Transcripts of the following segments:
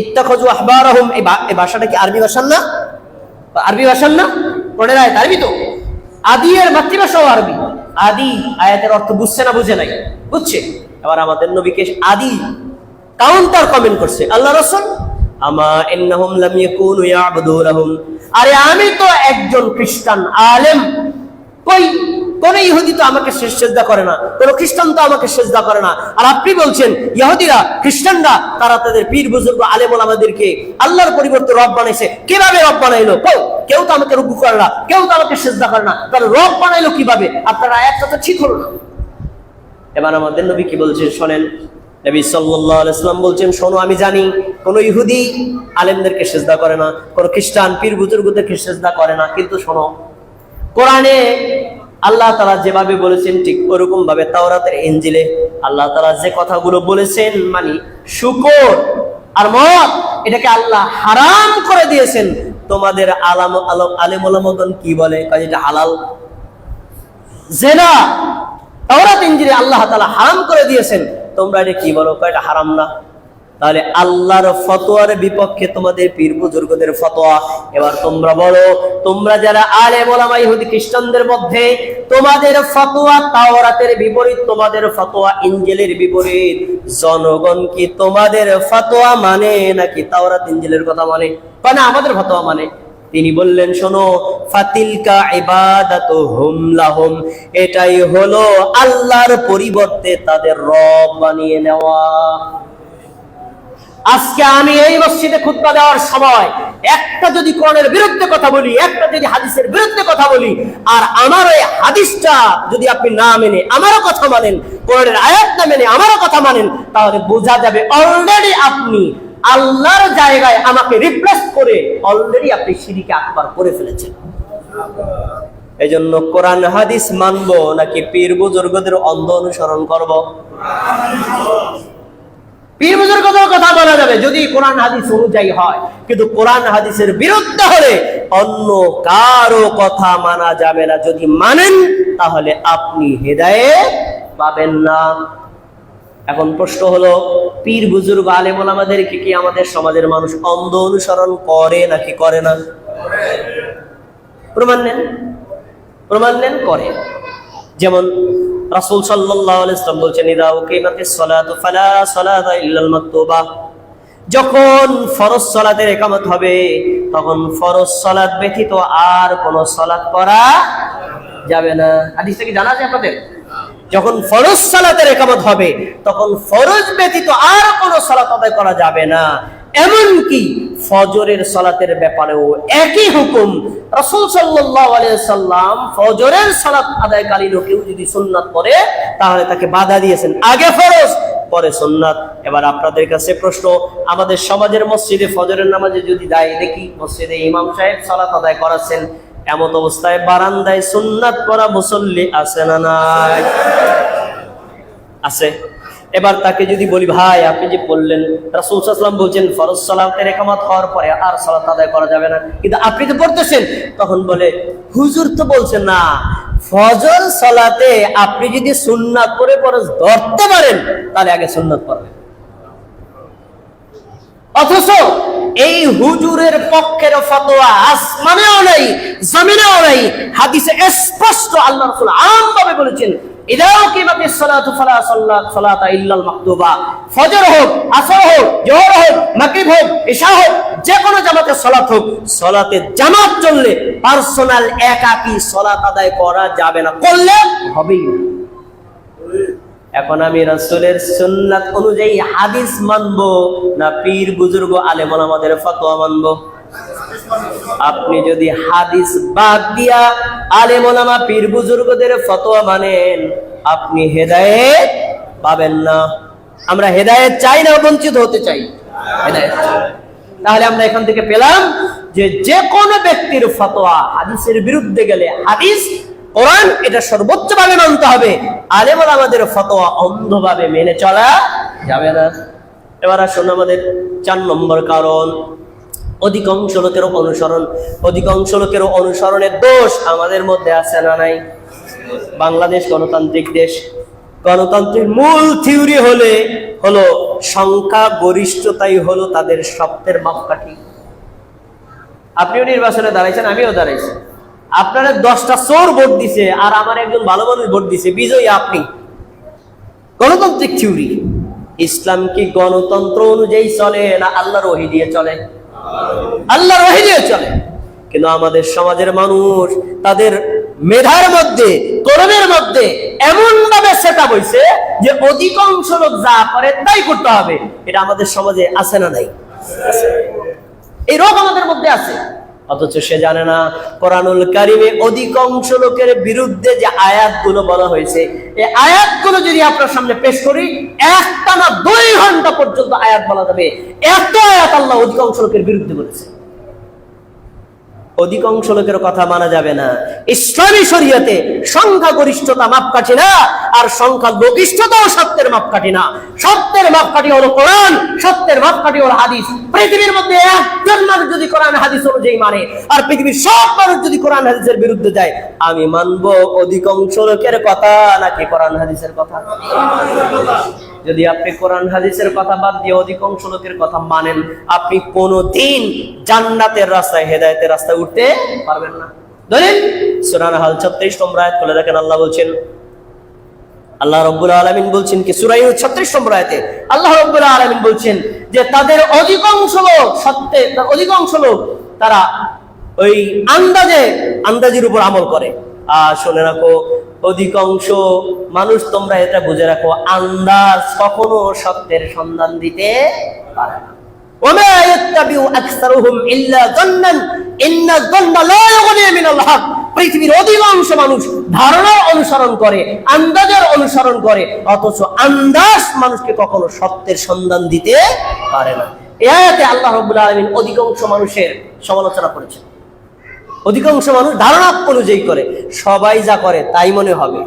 ইত্তাখাজু আহবারাহুম এই ভাষাটা কি আরবি ভাষার না? আরবি ভাষার না? পড়ে রায় আরবি তো? আদি এর মাতৃভাষাও আরবি। আদি আয়াতের অর্থ বুঝছে না, বুঝে নাই। বুঝছে? এবার আমাদের নবীকে আদি কাউন্টার কমেন্ট করছে। আল্লাহ রসুল? আমা ইন্নাহুম লাম ইয়াকুনু ইয়াবুদুনাহুম। আরে আমি তো একজন খ্রিস্টান, আলেম। কই? কোন ইহুদি তো আমাকে শেষ সেজদা করে না, কোন খ্রিস্টান তো আমাকে সেজদা করে না। আর আপনি বলছেন, ইহুদিরা, খ্রিস্টানরা, তারা তাদের পীর বুজুর্গ আলেম আমাদেরকে আল্লাহর পরিবর্তে রব বানাইছে। কীভাবে রব বানাইলো? কেউ কেউ তো আমাকে রুকু করে না, কেউ তো আমাকে সেজদা করে না। তাহলে রব বানাইলো কীভাবে? আপনার আয়াতটা তো ঠিক হলো না। এবার আমাদের নবী কি বলছেন শোনেন, নবী সাল্লাম বলছেন, শোনো, আমি জানি কোন ইহুদি আলেমদেরকে সেজদা করে না, কোন খ্রিস্টান পীর বুজুর্গদেরকে সেজদা করে না, কিন্তু শোনো, কোরআনে আল্লাহ তারা যেভাবে বলেছেন, ঠিক ওরকম ভাবে তাওরাতের ইঞ্জিলে আল্লাহ তারা যে কথাগুলো বলেছেন মানে শুকর আর মদ, এটাকে আল্লাহ হারাম করে দিয়েছেন। তোমাদের আলাম, আলম, আলেম ওলামাগণ কি বলে? এটা হালাল। জেনা, তাওরাত ইঞ্জিলে আল্লাহ তাআলা হারাম করে দিয়েছেন। তোমরা এটা কি বলো? এটা হারাম না। তাহলে আল্লাহর ফতোয়ার বিপক্ষে তোমাদের পীর বুজুর্গদের ফতোয়া। এবার তোমরা বলো, তোমরা যারা আলে ওলামা ইহুদি খ্রিস্টানদের মধ্যে, তোমাদের ফতোয়া তাওরাতের বিপরীত, তোমাদের ফতোয়া ইঞ্জেলের বিপরীত। জনগণ কি তোমাদের ফতোয়া মানে নাকি তাওরাত ইঞ্জেলের কথা মানে? মানে আমাদের ফতোয়া মানে। তিনি বললেন, শোনো, ফাতিলকা ইবাদাতু হুম লাহুম, এটাই হলো আল্লাহর পরিবর্তে তাদের রব বানিয়ে নেওয়া। আজকে আমি এই মসজিদে খুতবা দেওয়ার সময় একটা যদি কোরআনের বিরুদ্ধে কথা বলি, একটা যদি হাদিসের বিরুদ্ধে কথা বলি, আর আমার ওই হাদিসটা যদি আপনি না মেনে, আমারও কথা মানেন, কোরআনের আয়াত না মেনে আমারও কথা মানেন, তাহলে বোঝা যাবে অলরেডি আপনি আল্লাহর জায়গায় আমাকে রিপ্লেস করে অলরেডি আপনি সিঁড়িকে আকবার করে ফেলেছেন। এই জন্য কোরআন হাদিস মানবো নাকি পীর বুজুর্গদের অন্ধ অনুসরণ করব? পীর বুজুর্গদের কথা বলা যাবে। যদি কোরআন হাদিস অনুযায়ী হয়, কিন্তু কোরআন হাদিসের বিরুদ্ধে হলে অন্য কারও কথা মানা যাবে না। যদি মানেন, তাহলে আপনি হেদায়েত পাবেন না। এখন প্রশ্ন হলো, পীর বুজুর্গ আলেম আমাদেরকে কি আমাদের সমাজের মানুষ অন্ধ অনুসরণ করে নাকি করে না? প্রমাণ নেন। প্রমাণ নেন, করে। যেমন রাসূল সাল্লাল্লাহু আলাইহি বলছেন, ইদা উকিমাতিস সালাতু ফালা সালাতা ইল্লাল মাকতুবা। যখন ফরজ সালাতের একামত হবে, তখন ফরজ সালাত ব্যতীত আর কোন সালাত করা যাবে না। হাদিসটা কি জানা আছে আপনাদের? যখন ফরজ সালাতের একামত হবে, তখন ফরজ ব্যতীত আর কোন সালাত আদায় করা যাবে না। এমনকি ফজরের সালাতের ব্যাপারেও একই হুকুম। রাসূল আলাইহি সাল্লাম ফজরের সালাত আদায়কালীন কেউ যদি সুন্নাত করে তাহলে তাকে বাধা দিয়েছেন। আগে ফরজ, পরে সুন্নাত। এবার আপনাদের কাছে প্রশ্ন, আমাদের সমাজের মসজিদে ফজরের নামাজে যদি দায় দেখি, মসজিদে ইমাম সাহেব সালাত আদায় করাচ্ছেন, এমন অবস্থায় বারান্দায় সুন্নাত পড়া মুসল্লি আছে না নাই? আছে। এবার তাকে যদি বলি, ভাই, আপনি যে বললেন, রাসূল সাল্লাল্লাহু বলছেন, ফরজ সালাতের একামত হওয়ার পরে আর সালাত আদায় করা যাবে না। কিন্তু আপনি তো পড়তেছেন। তখন বলে, হুজুর তো বলছেন না, ফজর সালাতে আপনি যদি সুন্নাত পড়ে ফরজ ধরতে পারেন, তাহলে আগে সুন্নাত পড়বেন। অথচ এই হুজুরের পক্ষের ফতোয়া আসমানেও নাই, জমিনেও নাই, হাদিসে স্পষ্ট আল্লাহ রাসূল আমভাবে বলেছেন ইদাও কিমাতিস সালাতু ফালা সাল্লাত সালাতা ফজর হোক হোক, জোহর হোক হোক হোক যে কোনো হোক জামাত চললে পার্সোনাল একাকী আদায় করা যাবে না, করলে হবেই এখন আমি অনুযায়ী হাদিস মানবো না পীর, বুজুর্গ আলেমন আমাদের ফতোয়া মানবো? আপনি যদি হাদিস বাদ দিয়া আলেম ওলামা পীর বুজুর্গদের ফতোয়া মানেন, আপনি হেদায়েত পাবেন না। আমরা হেদায়েত চাই না, বঞ্চিত হতে চাই। হেদায়েত তাহলে আমরা এখান থেকে পেলাম যে যে কোন ব্যক্তির ফতোয়া হাদিসের বিরুদ্ধে গেলে হাদিস, কোরআন এটা সর্বোচ্চ ভাবে মানতে হবে। আলেম আমাদের ফতোয়া অন্ধভাবে মেনে চলা যাবে না। এবার আসুন আমাদের চার নম্বর কারণ। অধিকাংশ লোকের অনুসরণ, অধিকাংশ লোকের অনুসরণের দোষ আমাদের মধ্যে আছে না নাই? বাংলাদেশ গণতান্ত্রিক দেশ। গণতন্ত্রের মূল থিওরি হলে, হলো সংখ্যা গরিষ্ঠতাই হলো তাদের সপ্তের মাপকাঠি। আপনিও নির্বাচনে দাঁড়াইছেন, আমিও দাঁড়াইছি। আপনারা দশটা চোর ভোট দিছে আর আমার একজন ভালো মানুষ ভোট দিছে, বিজয়ী আপনি। গণতান্ত্রিক থিওরি। ইসলাম কি গণতন্ত্র অনুযায়ী চলে না আল্লাহর ওহি দিয়ে চলে? আল্লাহর ওহি দিয়ে চলে। কিন্তু আমাদের সমাজের মানুষ তাদের মেধার মধ্যে করণের মধ্যে এমন ভাবে সেটা হয়েছে যে অধিকাংশ লোক যা করে তাই করতে হবে। এটা আমাদের সমাজে আছে না নাই? এই রোগ আমাদের মধ্যে আছে। অথচ সে জানে না, কোরআনুল কারিমে অধিকাংশ লোকের বিরুদ্ধে যে আয়াতগুলো বলা হয়েছে, এই আয়াতগুলো যদি আপনার সামনে পেশ করি একটা না দুই ঘণ্টা পর্যন্ত আয়াত বলা যাবে। এত আয়াত আল্লাহ অধিকাংশ লোকের বিরুদ্ধে বলেছে। অধিকাংশ লোকের কথা মানা যাবে না। ইসলামী শরীয়তে সংখ্যা গরিষ্ঠতা মাপকাঠি না, আর সংখ্যা লঘিষ্ঠতাও সত্যের মাপকাঠি না। সত্যের মাপকাঠি হলো কোরআন, সত্যের মাপকাঠি হলো হাদিস। পৃথিবীর মধ্যে একজন মানুষ যদি কোরআন, হাদিস অনুযায়ী মানে আর পৃথিবীর সব মানুষ যদি কোরআন, হাদিসের বিরুদ্ধে যায়, আমি মানবো অধিকাংশ লোকের কথা নাকি কোরআন, হাদিসের কথা? যদি আপনি কোরআন হাদিসের কথা বাদ দিয়ে অধিকাংশ লোকের কথা মানেন, আপনি কোনোদিন জান্নাতের রাস্তায়, হেদায়তের রাস্তায় উঠতে পারবেন না। দলিল, সূরা নাহাল 36 নম্বর আয়াত দেখেন, আল্লাহ বলছেন, আল্লাহ রব্বুল আলামিন বলছেন কি, সূরা ইউনুস 36 নম্বর আয়াতে, আল্লাহ রব্বুল আলামিন বলছেন যে তাদের অধিকাংশ লোক, সত্যে অধিকাংশ লোক তারা ওই আন্দাজে, আন্দাজের উপর আমল করে। শুনে রাখো। অধিকাংশ মানুষ তোমরা এটা বুঝে রাখো, আন্দাজ কখনো সত্যের সন্ধান দিতে পারে না। পৃথিবীর অধিকাংশ মানুষ অনুসরণ করে, আন্দাজের অনুসরণ করে, অথচ আন্দাজ মানুষকে কখনো সত্যের সন্ধান দিতে পারে না। অধিকাংশ মানুষের সমালোচনা করেছেন। অধিকাংশ মানুষ ধারণা অনুযায়ী করে, সবাই যা করে তাই মনে হবে।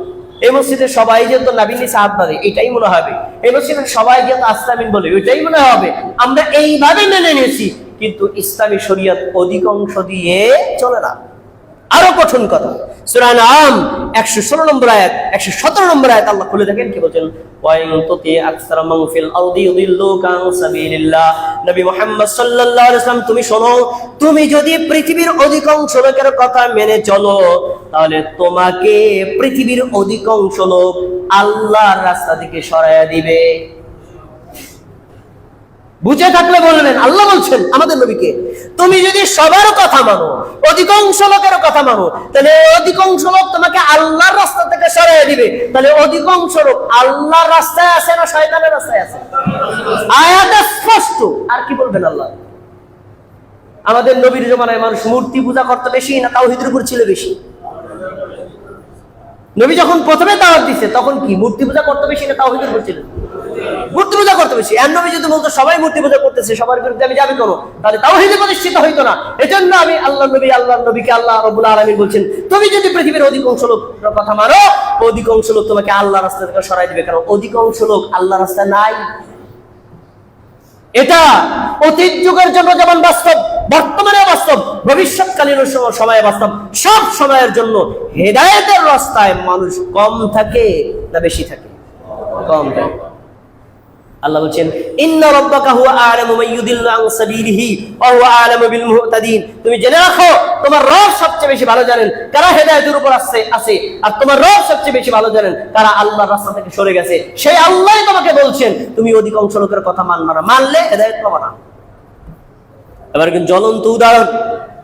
এই মসজিদে সবাই যেহেতু নাবিনী সাহাব বাদে এটাই মনে হবে। এই মসজিদে সবাই যেহেতু আসলামিন বলে, ওইটাই মনে হবে। আমরা এইভাবে মেনে নিয়েছি, কিন্তু ইসলামী শরীয়ত অধিকাংশ দিয়ে চলে না। আরও কঠিন কথা। সূরা নাম 116 নম্বর আয়াত 117 নম্বর আয়াত আল্লাহ খুলে দেখেন, কি বলছেন? তুমি তুমি যদি পৃথিবীর অধিকাংশ লোকের কথা মেনে চলো, তাহলে তোমাকে পৃথিবীর অধিকাংশ লোক আল্লাহর রাস্তা থেকে সরাইয়া দিবে। বুঝে থাকলে বলবেন আল্লাহ বলছেন আমাদের নবীকে, তুমি যদি সবার কথা মানো, অধিকাংশ লোকের কথা মানো, তাহলে অধিকাংশ লোক তোমাকে আল্লাহর রাস্তা থেকে সরাই দিবে। তাহলে অধিকাংশ লোক আল্লাহর রাস্তায় আছে না শয়তানের রাস্তায় আছে? আয়াতে স্পষ্ট। আর কি বলবেন আল্লাহ? আমাদের নবীর জমানায় মানুষ মূর্তি পূজা করতে বেশি না তাওহীদের উপর ছিল বেশি? নবী যখন প্রথমে দাওয়াত দিছে, তখন কি মূর্তি পূজা করতে বেশি না তাওহীদের উপর ছিল? মূর্তি পূজা করতে বেশি এর নবী যদি বলতো, সবাই মূর্তি পূজা করতেছে, সবার বিরুদ্ধে আমি যাবি কোনো তাহলে তাও তাওহীদে প্রতিষ্ঠিত হইতো না। এজন্য আমি আল্লাহ নবী, আল্লাহ নবীকে আল্লাহ রব্বুল আলামিন বলছেন, তুমি যদি পৃথিবীর অধিকাংশ লোক কথা মানো, অধিকাংশ লোক তোমাকে আল্লাহ রাস্তা থেকে সরাই দিবে, কারণ অধিকাংশ লোক আল্লাহ রাস্তা নাই। এটা অতীত যুগের জন্য যেমন বাস্তব বর্তমানে বাস্তব, ভবিষ্যৎকালীন সময়ে বাস্তব, সব সময়ের জন্য হেদায়েতের রাস্তায় মানুষ কম থাকে না বেশি থাকে? কম থাকে। আল্লাহ বলছেন, ইন্না রাব্বাকা হুয়া আ'লামু আন সাবিলিহি ওয়া হুয়া আ'লামু বিল মুহতাদিন। তুমি জেনে রাখো, তোমার রব সবচেয়ে বেশি ভালো জানেন কারা হেদায়েতের উপর আছে আছে। আর তোমার রব সবচেয়ে বেশি ভালো জানেন কারা আল্লাহর রাস্তা থেকে সরে গেছে। সেই আল্লাহই তোমাকে বলছেন, তুমি অধিকাংশ লোকের কথা মানবা না। মানলে হেদায়েত না। এবার কিন্তু জ্বলন্ত উদাহরণ।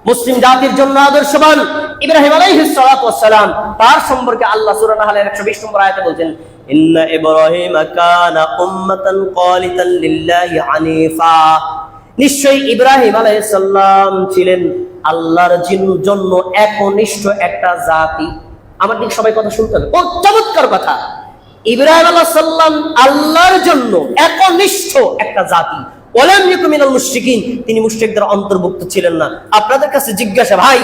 মুসলিম জাতির জন্য আদর্শবান ইব্রাহিম আলাইহিস সালাম, তার সম্পর্কে আল্লাহ সূরা নাহলের 120 নম্বর আয়াতে বলছেন ইন্না ইব্রাহিম كان উম্মাতান قالتا لله হানিফা। নিশ্চয়ই ইব্রাহিম আলাইসাল্লাম ছিলেন আল্লাহর জিন- জন্য একনিষ্ঠ একটা জাতি। আমার দিকে সবাই কথা শুনতে হবে। চমৎকার কথা। ইব্রাহিম আলাহ সাল্লাম আল্লাহর জন্য একনিষ্ঠ একটা জাতি। তিনি মুশরিকদের অন্তর্ভুক্ত ছিলেন না। আপনাদের কাছে জিজ্ঞাসা, ভাই,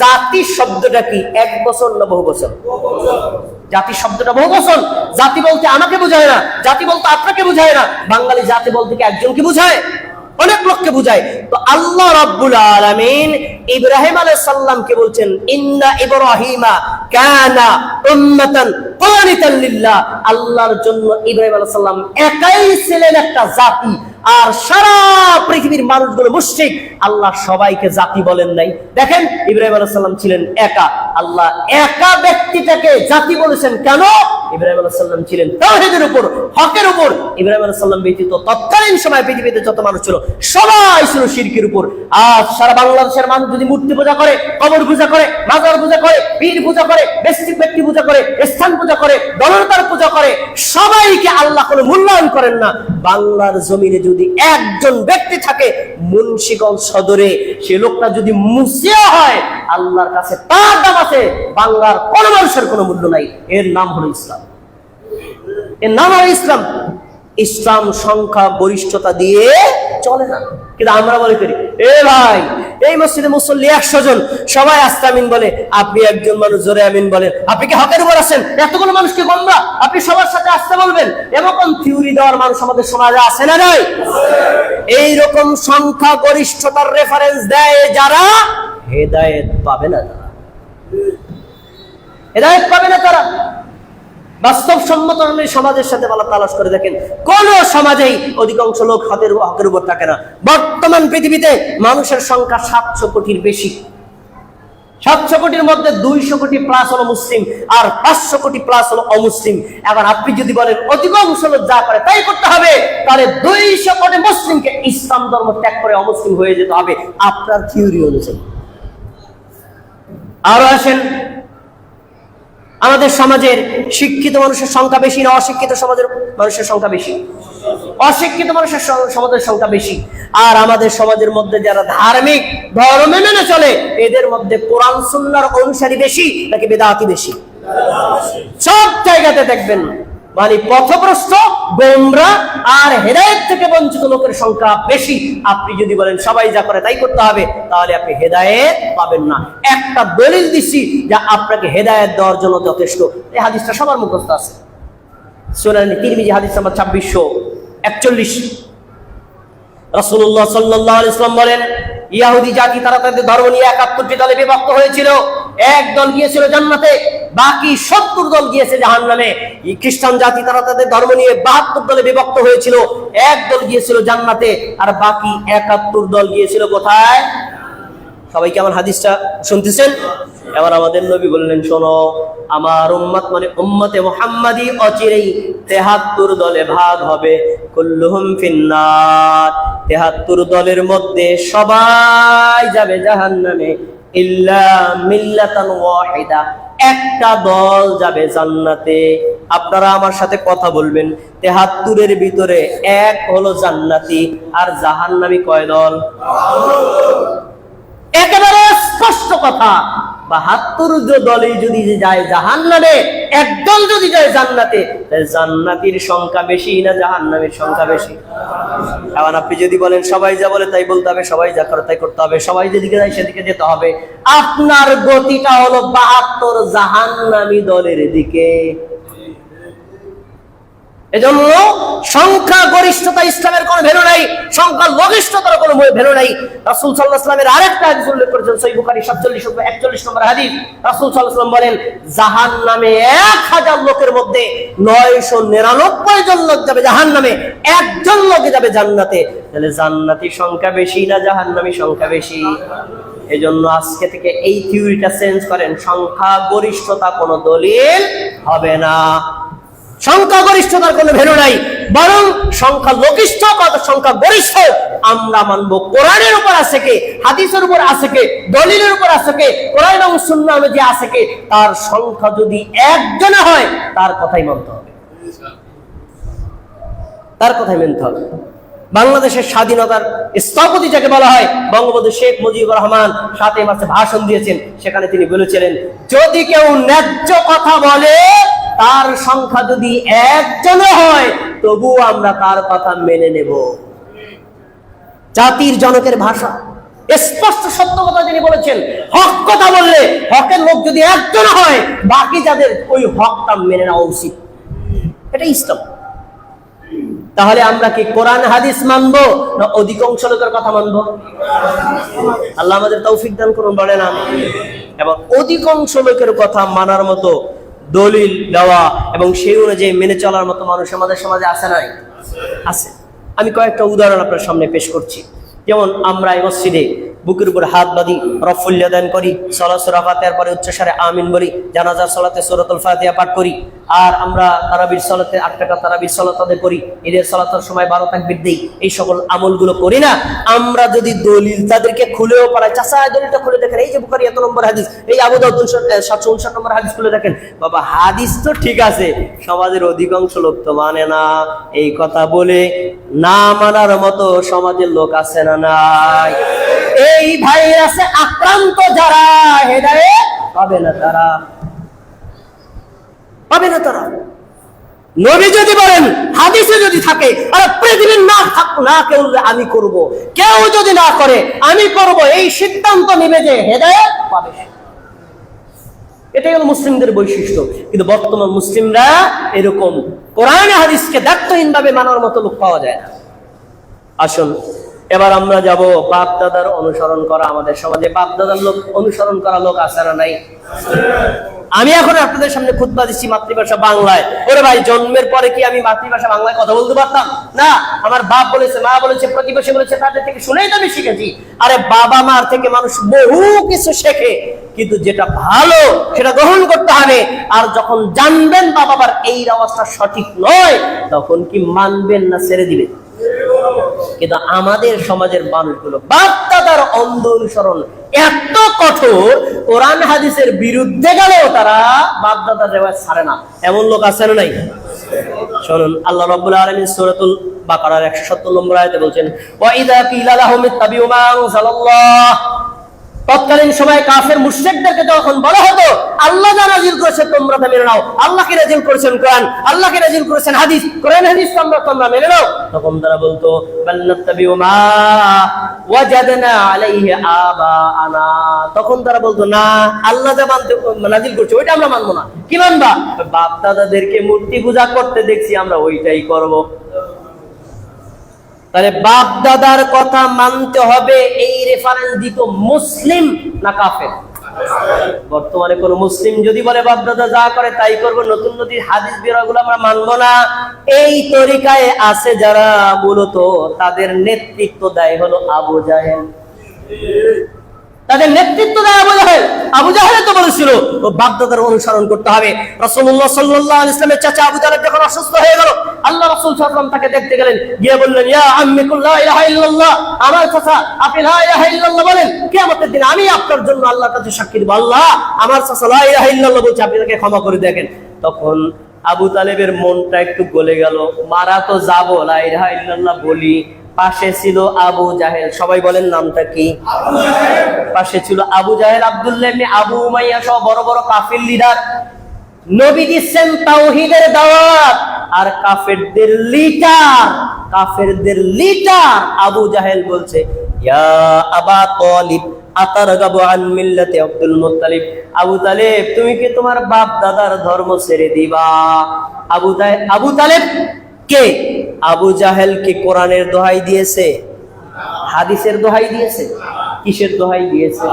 জাতি শব্দটা কি এক বছর না বহু বছর জাতি শব্দটা বহু বছর জাতি বলতে আমাকে বোঝায় না, জাতি বলতে আপনাকে বোঝায় না। বাঙালি জাতি বলতে কি একজনকে বোঝায়? অনেক লোককে বুঝায়। তো আল্লাহ রাব্বুল আলামিন ইব্রাহিম আলাইহিস সালামকে বলছেন, ইন্না ইব্রাহিমা কানা উম্মাতান কানিতান লিল্লাহ। আল্লাহর জন্য ইব্রাহিম আলাইহিস সালাম একাই ছিলেন একটা জাতি। আর সারা পৃথিবীর মানুষগুলো মুশরিক, আল্লাহ সবাইকে জাতি বলেন নাই। দেখেন, ইব্রাহিম আলাইহিস সালাম ছিলেন একা। আল্লাহ একা ব্যক্তিটাকে জাতি বলেছেন কেন? ইব্রাহিম আলাইহিস সালাম ছিলেন তাওহীদের উপর, হকের উপর। ইব্রাহিম আলাইহিস সালাম ব্যতীত তৎকালীন সময় পৃথিবীতে যত মানুষ ছিল, সবাই ছিল শিরকের উপর। আজ সারা বাংলাদেশের মানুষ যদি মূর্তি পূজা করে, কবর পূজা করে, মাজার পূজা করে, পীর পূজা করে, বেস্তিক ব্যক্তি পূজা করে, স্থান পূজা করে দলতার পূজা করে, সবাইকে আল্লাহ কোনো মূল্যায়ন করেন না। বাংলার জমিনে যদি একজন ব্যক্তি থাকে মুন্সিগঞ্জ সদরে, সে লোকটা যদি মুসিয়া হয়, আল্লাহর কাছে তার দাম আছে, বাংলার কোনো মানুষের কোনো মূল্য নাই। এর নাম হলো ইসলাম। এর নাম হলো ইসলাম। ইসলাম সংখ্যা, গরিষ্ঠতা দিয়ে চলে না। কিন্তু আমরা বলে করি, এ ভাই, এই মসজিদে মুসল্লি একশো জন, সবাই আস্তে আমিন বলে, আপনি একজন মানুষ জোরে আমিন বলেন। আপনি কি হকের উপর আছেন? এতগুলো মানুষকে গোমরা, আপনি সবার সাথে আসতে বলবেন। এরকম থিওরি দেওয়ার মানুষ আমাদের সমাজে আছে না নাই? এই রকম সংখ্যা গরিষ্ঠতার রেফারেন্স দেয় যারা হেদায়েত পাবে না তারা। হেদায়েত পাবে না তারা। বাস্তব সম্মত অনুযায়ী সমাজের সাথে বলা তালাশ করে দেখেন, কোন সমাজেই অধিকাংশ লোক হাতের হকের উপর থাকে না। বর্তমান পৃথিবীতে মানুষের সংখ্যা সাতশো কোটির বেশি। সাতশো কোটির মধ্যে দুইশো কোটি প্লাস হলো মুসলিম, আর পাঁচশো কোটি প্লাস হলো অমুসলিম। এবার আপনি যদি বলেন, অধিকাংশ লোক যা করে তাই করতে হবে, তাহলে দুইশো কোটি মুসলিমকে ইসলাম ধর্ম ত্যাগ করে অমুসলিম হয়ে যেতে হবে। আপনার থিওরি অনুযায়ী। আরও আসেন আমাদের সমাজের শিক্ষিত মানুষের সংখ্যা বেশি না অশিক্ষিত সমাজের মানুষের সংখ্যা বেশি? অশিক্ষিত মানুষের সমাজের সংখ্যা বেশি। আর আমাদের সমাজের মধ্যে যারা ধার্মিক, ধর্মে মেনে চলে, এদের মধ্যে কোরআন, সুন্নার অনুসারী বেশি নাকি বেদাতি বেশি? সব জায়গাতে দেখবেন। মানে পথভ্রষ্ট, গোমরা আর হেদায়েত থেকে বঞ্চিত লোকের সংখ্যা বেশি। আপনি যদি বলেন সবাই যা করে তাই করতে হবে, তাহলে আপনি হেদায়েত পাবেন না। একটা দলিল দিচ্ছি যা আপনাকে হেদায়েত দেওয়ার জন্য যথেষ্ট। এই হাদিসটা সবার মুখস্থ আছে। শোনেন তিরমিজি হাদিস নাম্বার ছাব্বিশশো একচল্লিশ। রাসূলুল্লাহ সাল্লাল্লাহু আলাইহি ওয়াসাল্লাম বলেন, ইয়াহুদি জাতি তারা তাদের ধর্ম নিয়ে একাত্তরটি দলে বিভক্ত হয়েছিল। এক দল গিয়েছিল জান্নাতে, বাকি সত্তর দল গিয়েছে জাহান্নামে। এই খ্রিস্টান জাতি, তারা তাদের ধর্ম নিয়ে বাহাত্তর দলে বিভক্ত হয়েছিল। এক দল গিয়েছিল জান্নাতে, আর বাকি একাত্তর দল গিয়েছিল কোথায়? সবাই কি আমার হাদিসটা শুনতেছেন? এবার আমাদের নবী বললেন, শোনো, আমার উম্মত মানে উম্মতে মুহাম্মাদি অচিরেই তেহাত্তর দলে ভাগ হবে। কুল্লুহুম ফিন্নার। তেহাত্তর দলের মধ্যে সবাই যাবে জাহান্নামে। ইল্লা একটা দল যাবে জান্নাতে। আপনারা আমার সাথে কথা বলবেন। তেহাত্তরের ভিতরে এক হলো জান্নাতি, আর জাহান্নামি কয় দল? একেবারে স্পষ্ট কথা। বাহাত্তর দলে যদি যায় জাহান্নামে, একদল যদি যায় জান্নাতে জান্নাতির সংখ্যা বেশি না জাহান্নামের সংখ্যা বেশি? এখন আপনি যদি বলেন, সবাই যা বলে তাই বলতে হবে, সবাই যা করে তাই করতে হবে, সবাই যেদিকে যায় সেদিকে যেতে হবে। আপনার গতিটা হলো বাহাত্তর জাহান্নামী দলের দিকে। এজন্য সংখ্যা গরিষ্ঠতা ইসলামের কোনো ভ্যালু নাই সংখ্যা লঘিষ্ঠতার কোনো ভ্যালু নাই। রাসূল সাল্লাল্লাহু আলাইহি সাল্লামের আরেকটা হাদিস উল্লেখ করেছেন বুখারী 47 নম্বর 41 নম্বর হাদিস। রাসূল সাল্লাল্লাহু আলাইহি সাল্লাম বলেন, জাহান্নামে 1000 লোকের মধ্যে 999 জন লোক যাবে জাহান্নামে, একজন লোক যাবে জান্নাতে। তাহলে জান্নাতি সংখ্যা বেশি না জাহান্নামী সংখ্যা বেশি? এজন্য আজকে থেকে এই থিওরিটা চেঞ্জ করেন সংখ্যা গরিষ্ঠতা কোনো দলিল হবে না। সংখ্যা গরিষ্ঠতার কোনো ভ্যালু নাই, বরং সংখ্যা লঘিষ্ঠ কত সংখ্যা গরিষ্ঠ আমরা মানব কোরআনের উপর আছে কে, হাদিসের উপর আছে কে, দলিলের উপর আছে কে, কোরআন এবং সুন্নাহ যে আছে কে, তার সংখ্যা যদি একজনে হয়, তার কথাই মানতে হবে। তার কথাই মানতে হবে। বাংলাদেশের স্বাধীনতার স্থপতি যাকে বলা হয়, বঙ্গবন্ধু শেখ মুজিবুর রহমান সাথে মাসে ভাষণ দিয়েছেন, সেখানে তিনি বলেছিলেন, যদি কেউ ন্যায্য কথা বলে তার সংখ্যা যদি একজনে হয়, তবু আমরা তার কথা মেনে নেব। জাতির জনকের ভাষা, স্পষ্ট সত্য কথা তিনি বলেছেন, হক কথা বললে হকের লোক যদি একজন হয়, বাকি যাদের ওই হকটা মেনে নেওয়া উচিত। এটা ইসলাম। তাহলে আমরা কি কোরআন, হাদিস মানবো, না অধিকাংশ লোকের কথা মানবো? আল্লাহ আমাদের তৌফিক দান করুন, বলেন আমি এবং অধিকাংশ লোকের কথা মানার মতো দলিল দেওয়া এবং সেই অনুযায়ী মেনে চলার মতো মানুষ আমাদের সমাজে আছে নাই? আছে। আমি কয়েকটা উদাহরণ আপনার সামনে পেশ করছি। যেমন আমরা এই মসজিদে বুকের উপর হাত বাঁধি রফুল্লা দান করি সলা সুরা ফাতিহার পরে উচ্চস্বরে আমিন বলি, জানাজার সলাতে সূরাতুল ফাতিহা পাঠ করি, আর আমরা তারাবির সলাতে আট টাকা তারাবির সলাত করি, ঈদের সলাতের সময় বারো তাকবির দেই, এই সকল আমলগুলো করি না। আমরা যদি দলিল তাদেরকে খুলেও পারাই চাষা দলিলটা খুলে দেখেন, এই যে বুখারি এত নম্বর হাদিস, এই আবু দাউদ সাতশো উনষাট নম্বর হাদিস খুলে দেখেন, বাবা, হাদিস তো ঠিক আছে, সমাজের অধিকাংশ লোক তো মানে না, এই কথা বলে না মানার মতো সমাজের লোক আছে না নাই? এই ভাইরাসে আক্রান্ত যারা, হেদায়ে পাবে না তারা। পাবে না তারা। নবী যদি বলেন, হাদিসে যদি থাকে, আর পৃথিবীর না না কেউ আমি করব। কেউ যদি না করে, আমি করব। এই সিদ্ধান্ত নিবে যে হেদায়েত পাবে এটাই হলো মুসলিমদের বৈশিষ্ট্য। কিন্তু বর্তমান মুসলিমরা এরকম কোরআন হাদিসকে দায়িত্বহীন ভাবে মানার মতো লোক পাওয়া যায় না। আসুন এবার আমরা যাব বাপ দাদার অনুসরণ করা আমাদের সমাজে। বাপ দাদার লোক, অনুসরণ করা লোক আছে না নাই? আমি এখন আপনাদের সামনে খুতবা দিচ্ছি মাতৃভাষা বাংলায়। ওরে ভাই, জন্মের পরে কি আমি মাতৃভাষা বাংলায় কথা বলতে পারতাম? না, আমার বাপ বলেছে, মা বলেছে, প্রতিবেশী বলেছে, তাদের থেকে শুনেই তো আমি শিখেছি। আরে বাবা মার থেকে মানুষ বহু কিছু শেখে, কিন্তু যেটা ভালো, সেটা গ্রহণ করতে হবে। আর যখন জানবেন বাবা মার এই অবস্থা সঠিক নয়, তখন কি মানবেন না ছেড়ে দিবেন? কিন্তু আমাদের সমাজের মানুষগুলো বাপ অন্ধ অনুসরণ এত কঠোর, কোরআন হাদিসের বিরুদ্ধে গেলেও তারা বাপ দাদার রেওয়াজ ছাড়ে না। এমন লোক আছে নাই? শুনুন, আল্লাহ রব্বুল আলামিন সুরাতুল বাকারার 170 নম্বর আয়তে বলছেন ওয়াইদা কিলা লাহমিত ইত্তাবিউ মা আনজালাল্লাহ। তৎকালীন সময় কাফের মুশরিকদেরকে যখন বলা হতো, আল্লাহ যা নাজিল করেছে তোমরা তা মেনে নাও। আল্লাহকে নাজিল করেছেন কোরআন, আল্লাহকে নাজিল করেছেন হাদিস। কোরআন হাদিস তোমরা তোমরা মেনে নাও। তখন তারা বলতো, বাল মা ওয়াজাদনা আলাইহি আবাআনা। তখন তারা বলতো, না, আল্লাহ যা মানতে নাজিল করছে, ওইটা আমরা মানবো না। কি মানবা? বাপ দাদাদেরকে মূর্তি পূজা করতে দেখছি, আমরা ওইটাই করব। তাহলে বাপ দাদার কথা মানতে হবে, এই রেফারেন্স দিত মুসলিম না কাফের? বর্তমানে কোন মুসলিম যদি বলে বাপ দাদা যা করে তাই করব, নতুন নদীর হাদিস বিরাগুলো আমরা মানবো না। এই তরিকায় আছে যারা মূলত তাদের নেতৃত্ব দেয় হলো আবু জাহেল। তাদের নেতৃত্ব দেয় আবু জাহেল। আবু জাহেল তো বলেছিল ও বাপদাদার অনুসরণ করতে হবে। রাসূলুল্লাহ সাল্লাল্লাহু আলাইহি ওয়াসাল্লামের চাচা আবু তালেব যখন অসুস্থ হয়ে গেল, আল্লাহ রসুল ওয়াসাল্লাম তাকে দেখতে গেলেন, গিয়ে বললেন, ইয়া আম্মি কুল ইলাহা ইল্লাল্লাহ। আমার চাচা, আপনি লা ইলাহা ইল্লাল্লাহ দিন আমি আপনার জন্য আল্লাহর কাছে সাক্ষী দেব। আল্লাহ, আমার চাচা লা ইলাহা বলছে, আপনি তাকে ক্ষমা করে দেখেন। তখন আবু তালেবের মনটা একটু গলে গেল, মারা তো যাব, লা ইলাহা বলি। পাশে ছিল আবু জাহেল। সবাই বলেন নামটা কি? পাশে ছিল আবু জাহেল আব্দুল্লাহ আবু উমাইয়া সহ বড় বড় কাফির লিডার নবী দিচ্ছেন তাওহীদের দাওয়াত। আর কাফেরদের লিডার কাফেরদের লিডার আবু জাহেল বলছে, ইয়া আবা তালিব, আতারগাবু আন মিল্লাতি আব্দুল মুত্তালিব। আবু তালেব, তুমি কি তোমার বাপ দাদার ধর্ম ছেড়ে দিবা? আবু তালেব আবু তালেব, কে? আবু জাহেল কি কোরআনের দোহাই দিয়েছে? হাদিসের দোহাই দিয়েছে? কিসের দোহাই দিয়েছে?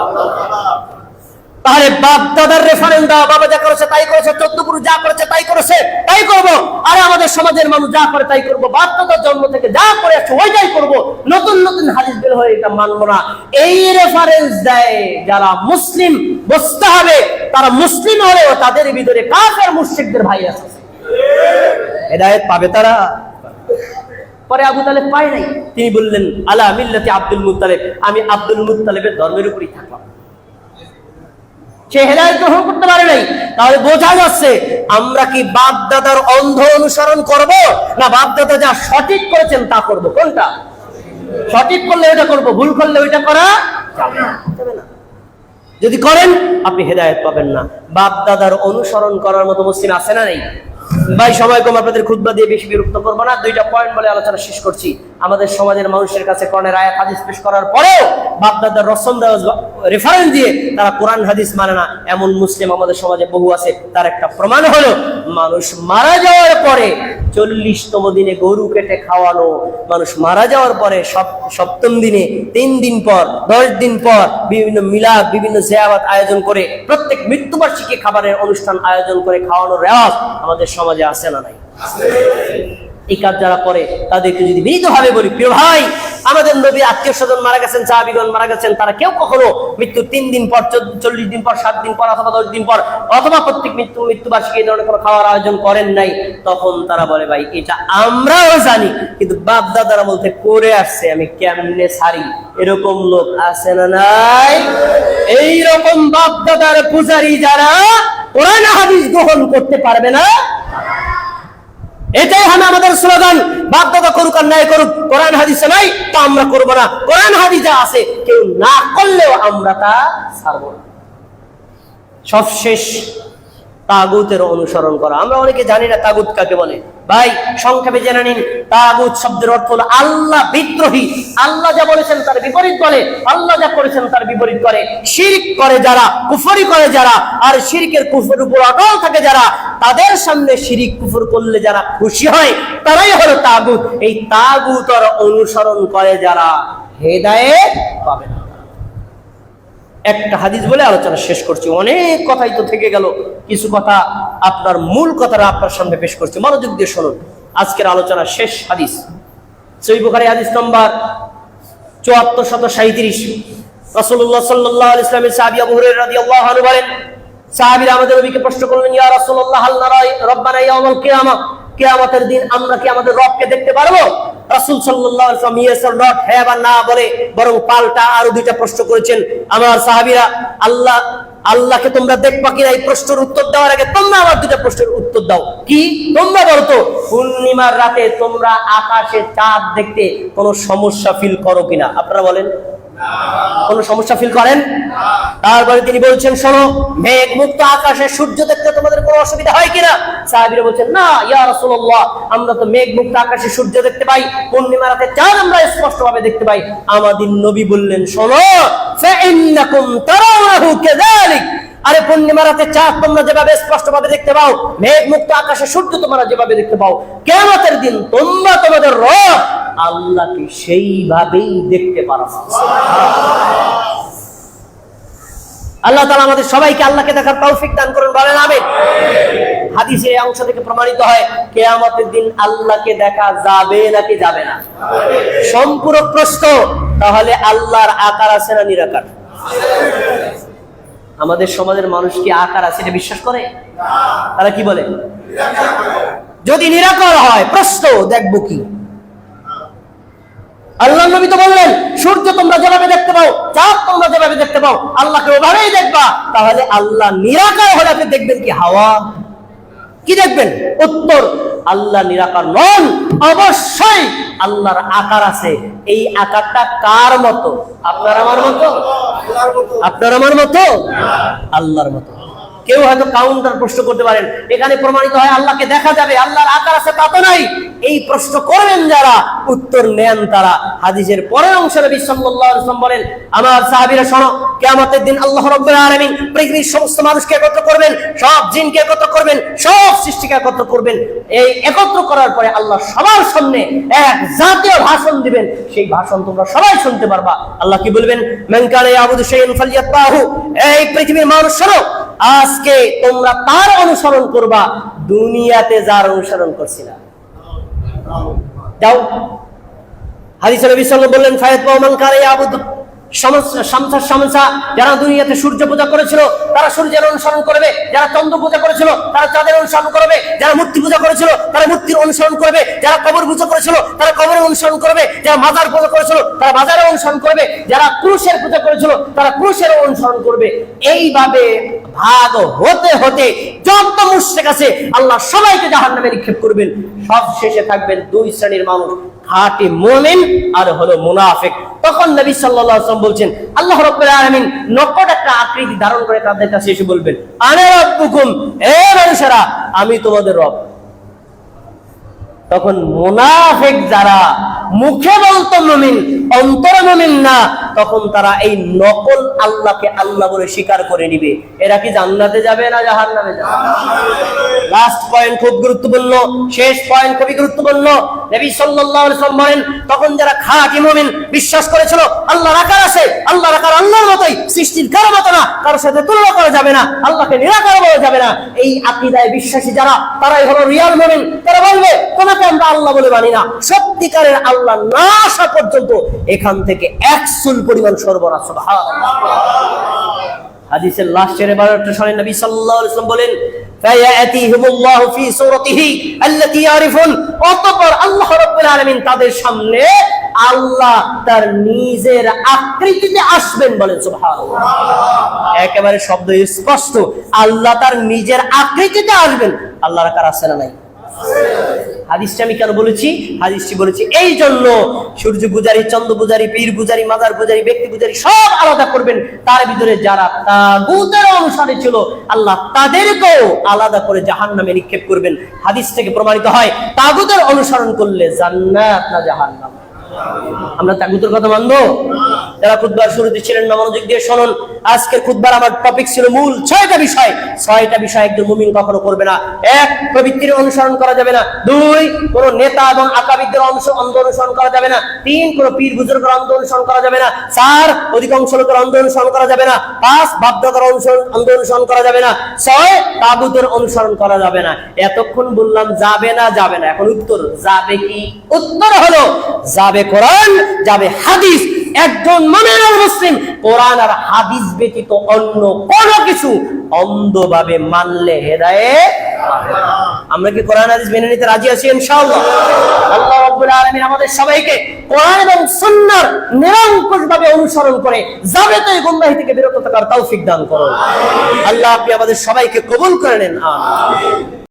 তাহলে বাপ দাদার রেফারেন্স দেওয়া বাবা যা করেছে তাই করেছে, চোদ্দ পুরু যা করেছে তাই করেছে, তাই করব। আর আমাদের সমাজের মানুষ যা করে তাই করব। বাপ দাদার জন্ম থেকে যা করে আসছে, ওইটাই করব। নতুন নতুন হাদিস বের হয়ে এটা মানবো না। এই রেফারেন্স দেয় যারা মুসলিম বসতে হবে, তারা মুসলিম হলেও তাদের ভিতরে কাফের মুশরিকদের ভাই আছে। হেদায়েত পাবে তারা। পরে আবু তালেব পায় নাই। তিনি বললেন, আলা মিল্লাতি আব্দুল মুত্তালেব। আমি আব্দুল মুত্তালেবের ধর্মের থাকলাম। সে গ্রহণ করতে পারে নাই। তাহলে বোঝা যাচ্ছে, আমরা কি অন্ধ অনুসরণ করব, না যা সঠিক করেছেন তা করব? কোনটা? সঠিক করলে ওইটা করব, ভুল করলে ওইটা করা যাবে না। যদি করেন, আপনি হেদায়েত পাবেন না। বাপ দাদার অনুসরণ করার মতো মুসলিম আছে না নেই? ভাই, সময় কম, আপনাদের খুতবা দিয়ে বেশি বিরক্ত করব না। দুইটা পয়েন্ট বলে আলোচনা শেষ করছি। আমাদের সমাজের মানুষের কাছে কোরআনের আয়াত, হাদিস পেশ করার পরেও বাপ দাদার রসম রেফারেন্স দিয়ে তারা কোরআন, হাদিস মানে না। এমন মুসলিম আমাদের সমাজে বহু আছে, তার একটা প্রমাণ হলো, মানুষ মারা যাওয়ার পরে চল্লিশতম দিনে গরু কেটে খাওয়ানো। মানুষ মারা যাওয়ার পরে সপ- সপ্তম দিনে তিন দিন পর, দশ দিন পর বিভিন্ন মিলাদ, বিভিন্ন জিয়াবাত আয়োজন করে, প্রত্যেক মৃত্যুবার্ষিকী খাবারের অনুষ্ঠান আয়োজন করে খাওয়ানোর রেওয়াজ আমাদের সমাজে আছে না নাই। এই কাজ যারা করে তাদেরকে যদি বিনীতভাবে বলি প্রিয় ভাই আমাদের নবী আত্মীয় স্বজন মারা গেছেন, সাহাবিগণ মারা গেছেন, তারা কেউ কখনো মৃত্যুর তিন দিন পর চল্লিশ দিন পর, সাত দিন পর অথবা দশ দিন পর, অথবা প্রত্যেক মৃত্যু, মৃত্যুবার্ষিকী এই ধরনের কোনো খাওয়ার আয়োজন করেন নাই। তখন তারা বলে, ভাই, এটা আমরাও জানি, কিন্তু বাপ দাদারা বলতে করে আসছে, আমি কেমনে সারি এরকম লোক আছে না নাই? এইরকম বাপ দাদার পূজারি যারা কোরআন হাদিস গ্রহণ করতে পারবে না এটাই হবে আমাদের স্লোগান। বাধ্যতা করুক আর ন্যায় করুক, কোরআন হাদিসে নাই, তা আমরা করব না। কোরআন হাদিস আছে, কেউ না করলেও আমরা তা ছাড়ব না। সবশেষ তাগুতের অনুসরণ করা। আমরা অনেকে জানি না তাগুত কাকে বলে। ভাই, সংক্ষেপে জেনে নিন, তাগুত শব্দের অর্থ হলো আল্লাহ বিদ্রোহী। আল্লাহ যা বলেছেন তার বিপরীত বলে, আল্লাহ যা করেছেন তার বিপরীত করে। শিরক করে যারা, কুফরি করে যারা, আর শিরকের কুফর উপর অটল থাকে যারা, তাদের সামনে শিরিক কুফর করলে যারা খুশি হয়, তারাই হলো তাগুত। এই তাগুতর অনুসরণ করে যারা, হেদায়েত পাবে না। একটা হাদিস বলে আলোচনা শেষ করছি। অনেক কথাই তো থেকে গেল। কিছু কথা আপনার মূল কথাটা আপনার সামনে পেশ করছি। মনোযোগ দিয়ে শুনুন। আজকের আলোচনা শেষ হাদিস। সই বুখারি হাদিস নম্বর চুয়াত্তর শত সাঁত্রিশ রাসূলুল্লাহ সাল্লাল্লাহু আলাইহি ওয়াসাল্লামের সাহাবী আবু রাদিয়াল্লাহু আনহু বলেন, সাহাবীরা আমাদের নবীকে প্রশ্ন করলেন, ইয়া নারাই, রব্বানা ইয়াউমাল কিয়ামা? কিয়ামতের দিন আমরা কি আমাদের রবকে দেখতে পারব? রাসূল নট হ্যাঁ না বলে বরং পাল্টা আরও দুইটা প্রশ্ন করেছেন। আমার সাহাবীরা, আল্লাহ, আল্লাহকে তোমরা দেখবা কিনা এই প্রশ্নের উত্তর দেওয়ার আগে তোমরা আমার দুটা প্রশ্নের উত্তর দাও। কি? তোমরা বলো তো, পূর্ণিমার রাতে তোমরা আকাশে চাঁদ দেখতে কোনো সমস্যা ফিল করো কিনা? আপনারা বলেন। কোনো সমস্যা ফিল করেন? তারপরে তিনি বলছেন, শোনো মেঘ মুক্ত আকাশে সূর্য দেখতে তোমাদের কোনো অসুবিধা হয় কিনা? সাহাবিরা বলছেন, না, ইয়া রাসূলুল্লাহ, আমরা তো মেঘ মুক্ত আকাশে সূর্য দেখতে পাই, পূর্ণিমা রাতে চাঁদ আমরা স্পষ্ট ভাবে দেখতে পাই। আমাদের নবী বললেন, শোনো ফাইন্নাকুম তারাউনাহু কাযালিক আরে পূর্ণিমা রাতে চাঁদ তোমরা যেভাবে স্পষ্ট ভাবে দেখতে পাও মেঘ মুক্ত আকাশে সূর্য তোমরা যেভাবে দেখতে পাও কেমতের দিন তোমরা তোমাদের রব আল্লাহকে সেইভাবেই দেখতে পারো। আল্লাহ তাআলা আমাদের সবাইকে আল্লাহকে দেখার তৌফিক দান করুন, বলেন আমিন। হাদিসে এই অংশ থেকে প্রমাণিত হয়, কিয়ামতের দিন আল্লাহকে দেখা যাবে নাকি যাবে না। সম্পূরক প্রশ্ন, তাহলে আল্লাহর আকার আছে না নিরাকার? আমাদের সমাজের মানুষ কি আকার আছে এটা বিশ্বাস করে? তারা কি বলে? যদি নিরাকর হয়, প্রশ্ন, দেখব কি? আল্লাহ নবী তো বললেন, সূর্য তোমরা যেভাবে দেখতে পাও, চাঁদ তোমরা যেভাবে দেখতে পাও, আল্লাহকে ওভাবেই দেখবা। তাহলে আল্লাহ নিরাকার হলে আপনি দেখবেন কি হাওয়া? কি দেখবেন? উত্তর, আল্লাহ নিরাকার নন। অবশ্যই আল্লাহর আকার আছে। এই আকারটা কার মতো? আপনার আমার মতো? আপনার আমার মতো? আল্লাহর মতো। কেউ হয়তো কাউন্টার প্রশ্ন করতে পারেন। এখানে প্রমাণিত হয় আল্লাহকে দেখা যাবে, আল্লাহর আকার আছে তা তো নাই। এই প্রশ্ন করবেন যারা, উত্তর নেন তারা। হাদিসের পরের অংশে নবী সাল্লাল্লাহু আলাইহি ওয়াসাল্লাম বলেন, আমার সাহাবীরা শোনো, কিয়ামতের দিন আল্লাহ রাব্বুল আলামিন পৃথিবীর সমস্ত মানুষকে একত্র করবেন, সব জিনকে একত্র করবেন, সব সৃষ্টিকে একত্র করবেন। এই একত্র করার পরে আল্লাহ সবার সামনে এক জাতীয় ভাষণ দিবেন। সেই ভাষণ তোমরা সবাই শুনতে পারবা। আল্লাহ কি বলবেন? মান কানা ইয়াবুদু শাইআন ফালিয়াত্তাহু এই পৃথিবীর মানুষ শোনো আজকে তোমরা তার অনুসরণ করবা, দুনিয়াতে যার অনুসরণ করছিলা যাও। হাদিস নবী বললেন, ফায়াত মান কারে ইয়াবুদু যারা দুনিয়াতে সূর্য পূজা করেছিল, তারা সূর্যের অনুসরণ করবে। যারা চন্দ্র পূজা করেছিল, তারা চাঁদের অনুসরণ করবে। যারা মূর্তি পূজা করেছিল, তারা মূর্তির অনুসরণ করবে। যারা কবর পূজা করেছিল, তারা কবরের অনুসরণ করবে। যারা মাজার পূজা করেছিল, তারা মাজারের অনুসরণ করবে। যারা ক্রুশের পূজা করেছিল, তারা ক্রুশের অনুসরণ করবে। এইভাবে ভাগ হতে হতে যত মুশরিক আছে, আল্লাহ সবাইকে জাহান্নামে নিক্ষেপ করবেন। সব শেষে থাকবেন দুই শ্রেণির মানুষ, খাঁটি মুমিন আর হলো মুনাফিক। তখন নবী সাল্লাহ আসলাম বলছেন, আল্লাহ রাব্বুল আলামিন নকট একটা আকৃতি ধারণ করে তাদের কাছে এসে বলবেন, আনে রব্বুকুম, এ মানুষেরা, আমি তোমাদের রব। তখন মোনাফেক যারা মুখে বলতো মুমিন, অন্তর মুমিন না, তখন তারা এই নকল আল্লাহকে আল্লাহ বলে স্বীকার করে নিবে। এরা কি জান্নাতে যাবে না জাহান্নামে যাবে? লাস্ট পয়েন্ট খুব গুরুত্বপূর্ণ, শেষ পয়েন্ট খুবই গুরুত্বপূর্ণ। নবী সাল্লাল্লাহু আলাইহি ওয়াসাল্লাম বলেন, তখন যারা খাঁটি মুমিন, বিশ্বাস করেছিল আল্লাহ রাখার আছে আল্লাহ রাখার আল্লাহর মতোই, সৃষ্টির কারও মতো না, কারোর সাথে তুলনা করা যাবে না, আল্লাহকে নিরাকার বলা যাবে না। এই আকীদায় বিশ্বাসী যারা, তারাই হলো রিয়াল মুমিন। তারা বলবে, তোমাকে আমরা আল্লাহ বলে মানি না। সত্যিকারের আল্লাহ না আসা পর্যন্ত এখান থেকে এক চুল পরিমাণ সুবহানাল্লাহ। হাদিসের এবারটা শোনেন নবী আল্লাহ তাদের সামনে আল্লাহ তার নিজের আকৃতিতে আসবেন বলেন একেবারে শব্দ স্পষ্ট, আল্লাহ তার নিজের আকৃতিতে আসবেন। আল্লাহর কার আছে না নাই? হাদিসটা আমি কেন বলেছি? হাদিসটি বলেছি এই জন্য সূর্য পূজারী, চন্দ্র পূজারী, পীর পূজারী মাদার পূজারী, ব্যক্তি পূজারী সব আলাদা করবেন। তার ভিতরে যারা তাগুতের অনুসারে ছিল, আল্লাহ তাদেরকেও আলাদা করে জাহান নামে নিক্ষেপ করবেন। হাদিস থেকে প্রমাণিত হয়, তাগুতের অনুসরণ করলে জান্নাত না জাহান্নাম। আমরা তাগুতের কথা মানবো? যারা খুদ্বার শুরুতে ছিলেন না, মনোযোগ দিয়ে শুনুন। আজকের খুদ্বার আমার টপিক ছিল মূল ছয়টা বিষয়। ছয়টা বিষয় একজন মুমিন কখনো করবে না। এক, প্রবৃত্তির অনুসরণ করা যাবে না। দুই, কোন নেতা এবং আকাবিদদের অংশ অন্ধ অনুসরণ করা যাবে না। তিন, কোন পীর বুজুর্গের অন্ধ অনুসরণ করা যাবে না। চার, অধিকাংশ লোকের অন্ধ অনুসরণ করা যাবে না। পাঁচ, বাপদাদার অনুসরণ অন্ধ অনুসরণ করা যাবে না। ছয় তাগুতের অনুসরণ করা যাবে না। এতক্ষণ বললাম যাবে না যাবে না। এখন উত্তর, যাবে কি? উত্তর হলো, যাবে কোরআন, যাবে হাদিস। একজন মনের মুসলিম কোরআন আর হাদিস ব্যতীত অন্য কোনো কিছু অন্ধভাবে মানলে হেদায়ে আমরা কি কোরআন হাদিস মেনে নিতে রাজি আছি ইনশাআল্লাহ? আল্লাহ রাব্বুল আলামিন আমাদের সবাইকে কোরআন এবং সুন্নাহর নিরঙ্কুশভাবে অনুসরণ করে যাবে তো এই গুমরাহি থেকে বিরত থাকার তৌফিক দান করুন। আল্লাহ আপনি আমাদের সবাইকে কবুল করে নেন। আমিন।